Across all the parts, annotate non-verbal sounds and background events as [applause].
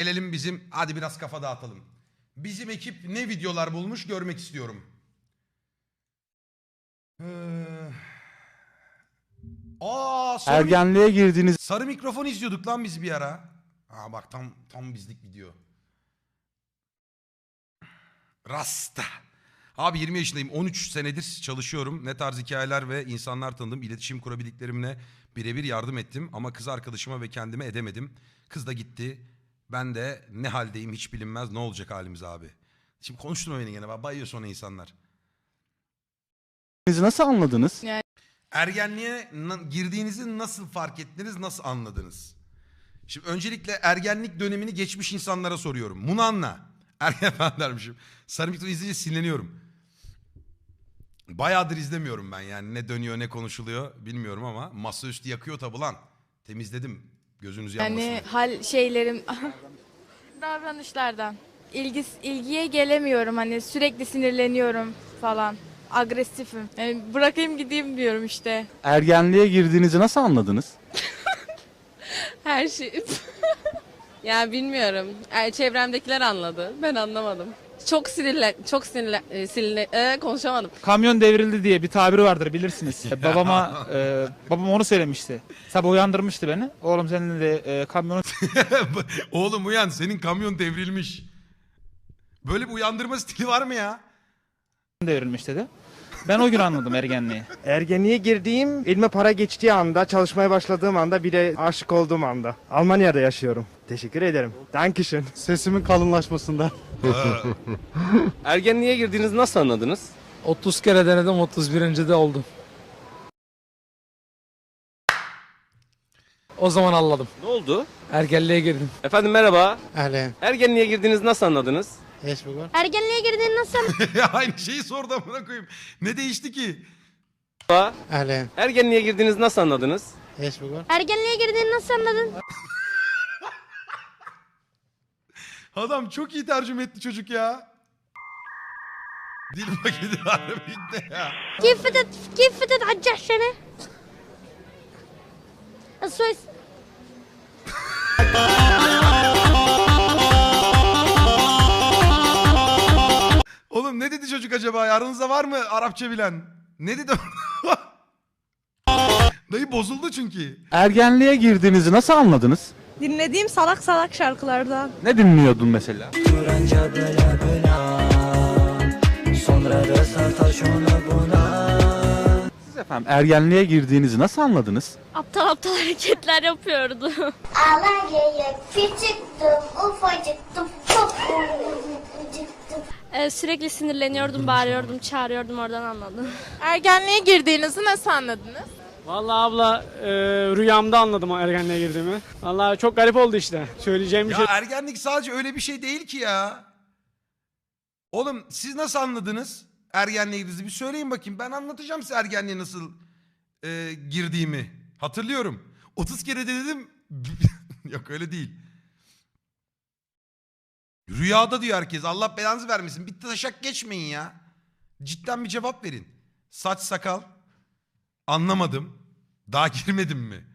Gelelim bizim hadi biraz kafa dağıtalım. Bizim ekip ne videolar bulmuş görmek istiyorum. Ee... Aa, sarı, Ergenliğe girdiğiniz sarı mikrofon izliyorduk lan biz bir ara. Aa bak tam tam bizlik video. Rasta. Abi 20 yaşındayım. 13 senedir çalışıyorum. Ne tarz hikayeler ve insanlar tanıdım. İletişim kurabildiklerimle birebir yardım ettim. Ama kız arkadaşıma ve kendime edemedim. Kız da gitti. Ben de ne haldeyim hiç bilinmez. Ne olacak halimiz abi? Şimdi konuşturma beni gene. Bayıyor sonra insanlar. nasıl anladınız? Ergenliğe girdiğinizi nasıl fark ettiniz, nasıl anladınız? Şimdi öncelikle ergenlik dönemini geçmiş insanlara soruyorum. Bunu anla. [laughs] Ergen falan dermişim. Sarı Mikrofon izleyince sinirleniyorum. Bayağıdır izlemiyorum ben yani. Ne dönüyor ne konuşuluyor bilmiyorum ama masaüstü yakıyor tabi lan. Temizledim. Gözünüz yanmasın. Yani hal şeylerim [laughs] davranışlardan. İlgi, ilgiye gelemiyorum hani sürekli sinirleniyorum falan. Agresifim. Yani bırakayım gideyim diyorum işte. Ergenliğe girdiğinizi nasıl anladınız? [laughs] Her şey. [laughs] ya bilmiyorum. E, Çevremdekiler anladı. Ben anlamadım. Çok sinirle, çok sinirle, e, sinirle, e, konuşamadım. Kamyon devrildi diye bir tabir vardır bilirsiniz. [laughs] E, babama e, babam onu söylemişti. Sabah uyandırmıştı beni. Oğlum senin de e, kamyonu [laughs] Oğlum uyan senin kamyon devrilmiş. Böyle bir uyandırma stili var mı ya? devrilmiş dedi. Ben o gün anladım ergenliği. Ergenliğe girdiğim, elime para geçtiği anda, çalışmaya başladığım anda, bir de aşık olduğum anda. Almanya'da yaşıyorum. Teşekkür ederim. Dankeschön. Sesimin kalınlaşmasında. [laughs] Ergenliğe girdiğinizi nasıl anladınız? 30 kere denedim 31. de oldum. O zaman anladım. Ne oldu? Ergenliğe girdim. Efendim merhaba. Ahlen. Ergenliğe girdiğinizi nasıl anladınız? Eş bu Ergenliğe girdiğin nasıl? Ya [laughs] Aynı şeyi sordu amına koyayım. Ne değişti ki? Merhaba. Ahlen. Ergenliğe girdiğinizi nasıl anladınız? Eş bu Ergenliğe girdiğini nasıl anladın? [laughs] Adam çok iyi tercüme etti çocuk ya. Dil paketi harbiden ya. كيف بدت كيف بدت على الجحشنة؟ السويس çocuk acaba? Aranızda var mı Arapça bilen? Ne dedi? [laughs] Dayı bozuldu çünkü. Ergenliğe girdiğinizi nasıl anladınız? Dinlediğim salak salak şarkılardan. Ne dinliyordun mesela? Siz efendim ergenliğe girdiğinizi nasıl anladınız? aptal aptal hareketler yapıyordu. Alanya'ya küçüktüm, ufacıktım, çok ufacıktım. Ee, sürekli sinirleniyordum, bağırıyordum, çağırıyordum oradan anladım. [laughs] Ergenliğe girdiğinizi nasıl anladınız? Vallahi abla e, rüyamda anladım o ergenliğe girdiğimi. Vallahi çok garip oldu işte. Söyleyeceğim bir Ya şey. ergenlik sadece öyle bir şey değil ki ya. Oğlum siz nasıl anladınız ergenliğe girdiğinizi? Bir söyleyin bakayım. Ben anlatacağım size ergenliğe nasıl e, girdiğimi. Hatırlıyorum. 30 kere de dedim. [laughs] Yok öyle değil. Rüyada diyor herkes. Allah belanızı vermesin. Bir taşak geçmeyin ya. Cidden bir cevap verin. Saç sakal. Anlamadım. Daha [laughs] girmedim mi?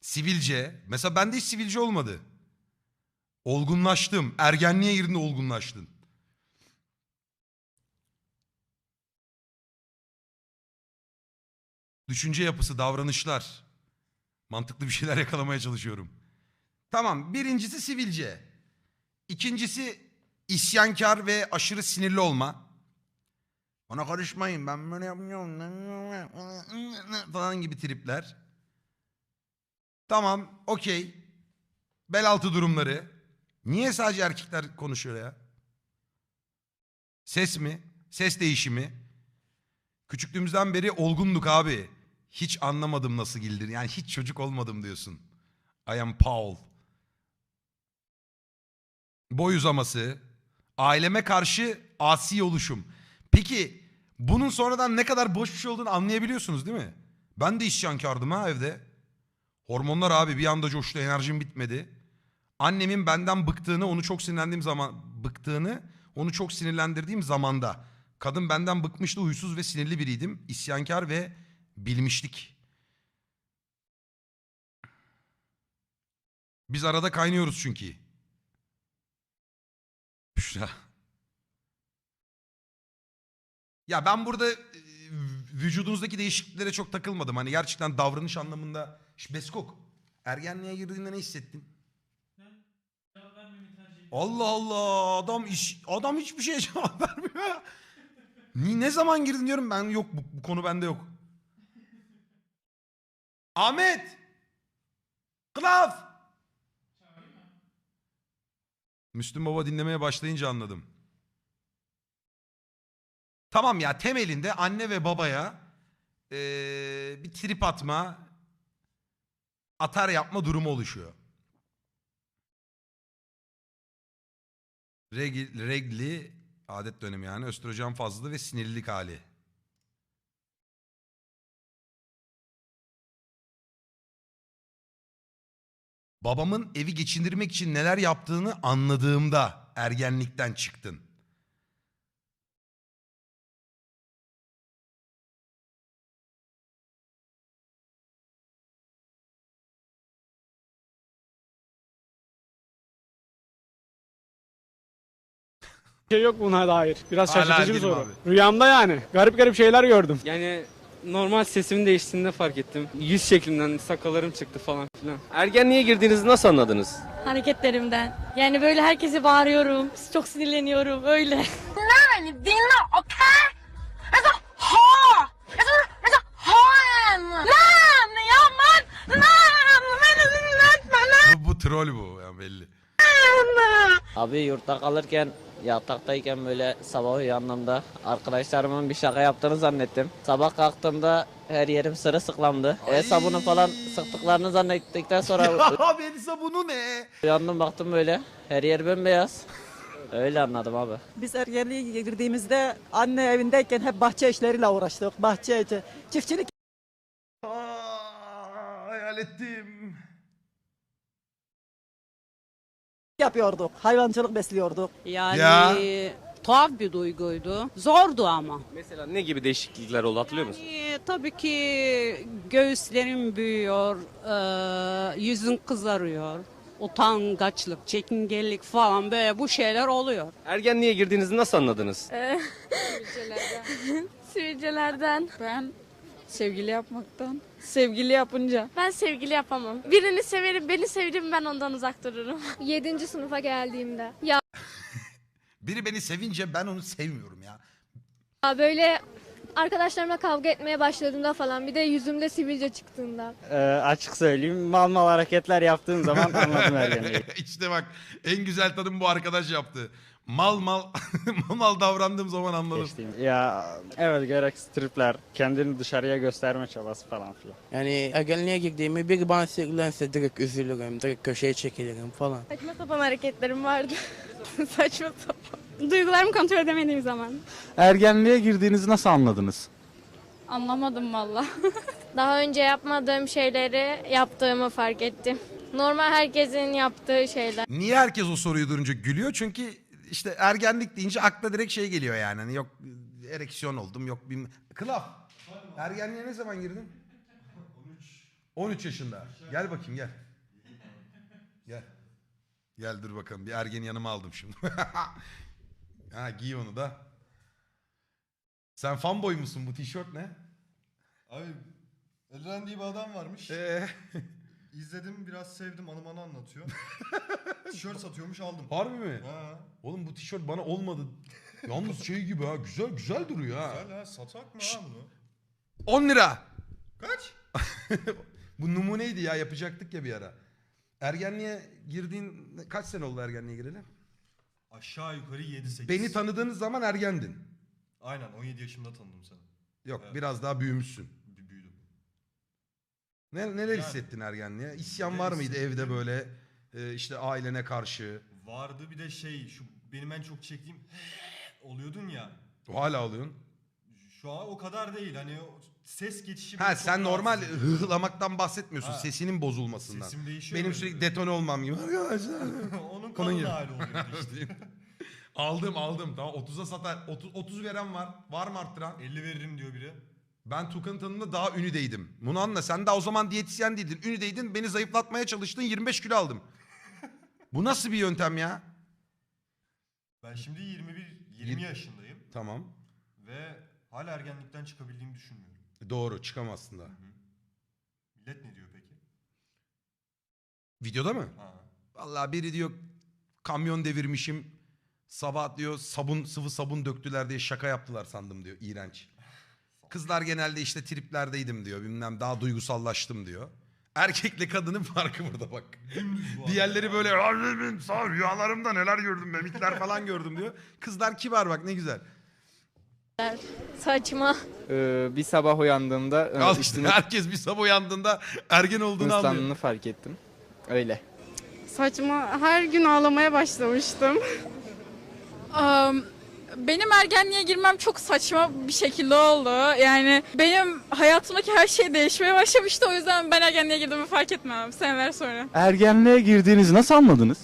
Sivilce. Mesela bende hiç sivilce olmadı. Olgunlaştım. Ergenliğe girdiğinde olgunlaştın. Düşünce yapısı, davranışlar. Mantıklı bir şeyler yakalamaya çalışıyorum. Tamam, birincisi sivilce. İkincisi isyankar ve aşırı sinirli olma. Ona karışmayın ben böyle yapmıyorum falan gibi tripler. Tamam, okey. Bel altı durumları. Niye sadece erkekler konuşuyor ya? Ses mi? Ses değişimi. Küçüklüğümüzden beri olgunduk abi. Hiç anlamadım nasıl gildir. Yani hiç çocuk olmadım diyorsun. I am Paul. Boy uzaması. Aileme karşı asi oluşum. Peki bunun sonradan ne kadar boş bir şey olduğunu anlayabiliyorsunuz değil mi? Ben de isyankardım ha evde. Hormonlar abi bir anda coştu enerjim bitmedi. Annemin benden bıktığını onu çok sinirlendiğim zaman bıktığını onu çok sinirlendirdiğim zamanda. Kadın benden bıkmıştı huysuz ve sinirli biriydim. İsyankar ve bilmişlik. Biz arada kaynıyoruz çünkü. Büşra. Ya ben burada e, vücudunuzdaki değişikliklere çok takılmadım. Hani gerçekten davranış anlamında. Şş, Beskok. Ergenliğe girdiğinde ne hissettin? Allah Allah adam iş adam hiçbir şeye [laughs] cevap vermiyor ne zaman girdin diyorum ben yok bu, bu konu bende yok. Ahmet. Klaf. Müslüm Baba dinlemeye başlayınca anladım. Tamam ya temelinde anne ve babaya eee, bir trip atma, atar yapma durumu oluşuyor. Regl, regli adet dönemi yani östrojen fazlalığı ve sinirlilik hali. Babamın evi geçindirmek için neler yaptığını anladığımda ergenlikten çıktın. Şey yok buna dair. Biraz Hala şaşırtıcı bir soru. abi. Rüyamda yani. Garip garip şeyler gördüm. Yani normal sesimin değiştiğinde fark ettim. Yüz şeklimden sakallarım çıktı falan filan. Ergenliğe girdiğinizi nasıl anladınız? Hareketlerimden. Yani böyle herkese bağırıyorum. Çok sinirleniyorum öyle. Yani dinle okey? It's a whore. It's a, it's a whore. Lan yapma. Lan beni dinletme lan. Bu, bu troll bu ya belli. Abi yurtta kalırken yataktayken böyle sabah uyandığımda arkadaşlarımın bir şaka yaptığını zannettim. Sabah kalktığımda her yerim sırılsıklamdı. El sabunu falan sıktıklarını zannettikten sonra [laughs] Abi Elisa bunu ne? uyandım baktım böyle her yer bembeyaz. Öyle anladım abi. Biz ergenliğe girdiğimizde anne evindeyken hep bahçe işleriyle uğraştık. Bahçe, çiftçilik Aa, hayal ettim. Yapıyorduk. Hayvancılık besliyorduk. Yani Ya. tuhaf bir duyguydu. Zordu ama. Mesela ne gibi değişiklikler oldu hatırlıyor musun? Yani, tabii ki göğüslerin büyüyor, yüzün kızarıyor. Utangaçlık, çekingenlik falan böyle bu şeyler oluyor. Ergenliğe girdiğinizi nasıl anladınız? [laughs] Sivilcelerden. Ben sevgili yapmaktan. Sevgili yapınca. Ben sevgili yapamam. Birini severim, beni sevdim ben ondan uzak dururum. [laughs] 7. sınıfa geldiğimde. Ya [laughs] Biri beni sevince ben onu sevmiyorum ya. böyle arkadaşlarımla kavga etmeye başladığımda falan bir de yüzümde sivilce çıktığında. Ee, açık söyleyeyim mal mal hareketler yaptığın zaman [laughs] anladım ergenliği. işte bak en güzel tadım bu arkadaş yaptı. Mal mal [laughs] mal mal davrandığım zaman anladım. Geçtiğim. Ya evet gereksiz tripler, kendini dışarıya gösterme çabası falan filan. Yani ergenliğe girdiğimi bir bana sinirlense direkt üzülürüm, direkt köşeye çekilirim falan. Saçma sapan hareketlerim vardı. [laughs] Saçma sapan. Duygularımı kontrol edemediğim zaman. Ergenliğe girdiğinizi nasıl anladınız? Anlamadım valla. [laughs] Daha önce yapmadığım şeyleri yaptığımı fark ettim. Normal herkesin yaptığı şeyler. Niye herkes o soruyu durunca gülüyor? Çünkü işte ergenlik deyince akla direkt şey geliyor yani. Hani yok ereksiyon oldum yok bir... Kılaf. Ergenliğe ne zaman girdin? [laughs] 13. 13 yaşında. Gel bakayım gel. Gel. Gel dur bakalım bir ergeni yanıma aldım şimdi. [laughs] ha giy onu da. Sen fanboy musun bu tişört ne? Abi Elren diye bir adam varmış. Ee, [laughs] İzledim biraz sevdim anı bana anlatıyor. Tişört satıyormuş aldım. harbi mi? Ha, Oğlum bu tişört bana olmadı. Yalnız şey gibi ha güzel güzel duruyor ha. güzel ha satak mı ha bunu? 10 lira. Kaç? [laughs] Bu numuneydi ya yapacaktık ya bir ara. Ergenliğe girdiğin kaç sene oldu ergenliğe gireli? Aşağı yukarı 7-8. Beni tanıdığınız zaman ergendin. Aynen 17 yaşımda tanıdım seni. Yok Evet. biraz daha büyümüşsün. Bir büyüdüm. Ne, neler Yani- hissettin ergenliğe? İsyan Neler var mıydı hissettim? evde böyle e, işte ailene karşı? Vardı bir de şey şu benim en çok çektiğim [laughs] oluyordun ya. Hala alıyorsun. Şu an o kadar değil hani o ses geçişi Ha beni çok sen normal rahatsız ediyor. hıhlamaktan bahsetmiyorsun. Ha. Sesinin bozulmasından. Sesim değişiyor Benim sürekli detone olmam gibi. Arkadaşlar. [laughs] Onun Onun gibi. kalın hali oluyordu işte. [laughs] aldım aldım. Tamam 30'a satar. 30, 30 veren var. Var mı arttıran? 50 veririm diyor biri. Ben Tukan'ın tanımında daha ünüdeydim. Bunu anla. Sen daha o zaman diyetisyen değildin. Ünüdeydin. Beni zayıflatmaya çalıştın. 25 kilo aldım. Bu nasıl bir yöntem ya? Ben şimdi 21 20 yaşındayım Tamam. ve hala ergenlikten çıkabildiğimi düşünmüyorum. Doğru çıkamazsın da. Millet ne diyor peki? Videoda mı? Ha. Vallahi biri diyor kamyon devirmişim. Sabah diyor sabun sıvı sabun döktüler diye şaka yaptılar sandım diyor. İğrenç. [laughs] Kızlar genelde işte triplerdeydim diyor. Bilmem daha duygusallaştım diyor. Erkekle kadının farkı burada bak. Diğerleri böyle "Allah'ım, sağ ol, rüyalarımda neler gördüm memikler falan gördüm diyor. Kızlar kibar bak ne güzel. Saçma. Ee, bir sabah uyandığımda e, Al, işte herkes bir sabah uyandığında ergen olduğunu anlıyor. ıslandığını fark ettim. Öyle. Saçma. Her gün ağlamaya başlamıştım. Benim ergenliğe girmem çok saçma bir şekilde oldu. Yani benim hayatımdaki her şey değişmeye başlamıştı. O yüzden ben ergenliğe girdiğimi fark etmem seneler sonra. Ergenliğe girdiğinizi nasıl anladınız?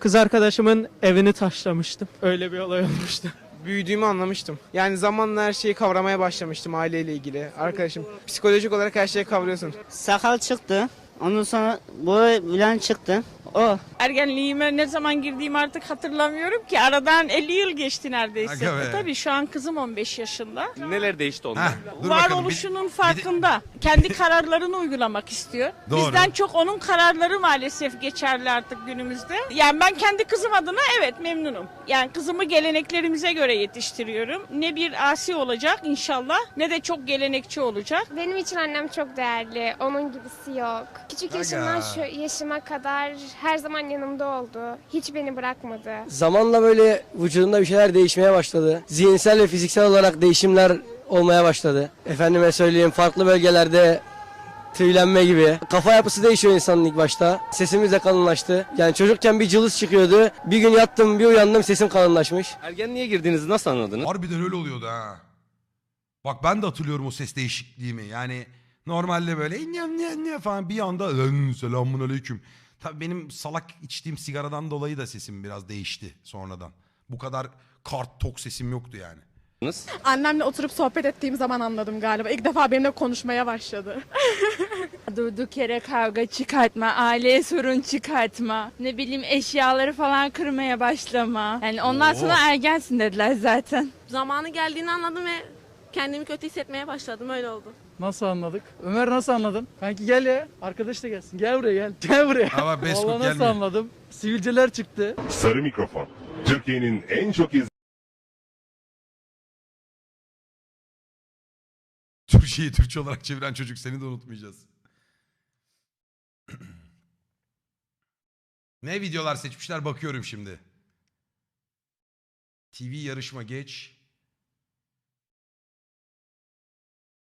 Kız arkadaşımın evini taşlamıştım. Öyle bir olay olmuştu. Büyüdüğümü anlamıştım. Yani zamanla her şeyi kavramaya başlamıştım aileyle ilgili. Arkadaşım psikolojik olarak her şeyi kavruyorsun. Sakal çıktı. Ondan sonra boy bilen çıktı. O. Ergenliğime ne zaman girdiğimi artık hatırlamıyorum ki. Aradan 50 yıl geçti neredeyse. Aga be. Tabii şu an kızım 15 yaşında. Neler değişti onda? Heh, dur bakalım. Bir- Varoluşunun farkında. Kendi kararlarını uygulamak istiyor. Doğru. Bizden çok onun kararları maalesef geçerli artık günümüzde. Yani ben kendi kızım adına evet memnunum. Yani kızımı geleneklerimize göre yetiştiriyorum. Ne bir asi olacak inşallah ne de çok gelenekçi olacak. Benim için annem çok değerli. Onun gibisi yok. Küçük Aga. yaşımdan şu yaşıma kadar her zaman yanımda oldu. Hiç beni bırakmadı. Zamanla böyle vücudunda bir şeyler değişmeye başladı. Zihinsel ve fiziksel olarak değişimler olmaya başladı. Efendime söyleyeyim farklı bölgelerde tüylenme gibi. Kafa yapısı değişiyor insanın ilk başta. Sesimiz de kalınlaştı. Yani çocukken bir cılız çıkıyordu. Bir gün yattım bir uyandım sesim kalınlaşmış. Ergenliğe girdiğinizi nasıl anladınız? Harbiden öyle oluyordu ha. Bak ben de hatırlıyorum o ses değişikliğimi. Yani normalde böyle ne ne ne falan bir anda "Lan, selamun aleyküm. Tabii benim salak içtiğim sigaradan dolayı da sesim biraz değişti sonradan. Bu kadar kart tok sesim yoktu yani. Annemle oturup sohbet ettiğim zaman anladım galiba. İlk defa benimle konuşmaya başladı. [laughs] Durduk yere kavga çıkartma, aileye sorun çıkartma, ne bileyim eşyaları falan kırmaya başlama. Yani ondan Oo. sonra ergensin dediler zaten. Zamanı geldiğini anladım ve kendimi kötü hissetmeye başladım. Öyle oldu. Nasıl anladık? Ömer nasıl anladın? Kanki gel ya. Arkadaş da gelsin. Gel buraya gel. [laughs] Gel buraya. Ama Beskok Vallahi nasıl gelmiyor. anladım? Sivilceler çıktı. Sarı Mikrofon. Türkiye'nin en çok iz Türkçeyi Türkçe olarak çeviren çocuk seni de unutmayacağız. ne videolar seçmişler bakıyorum şimdi. TV yarışma geç.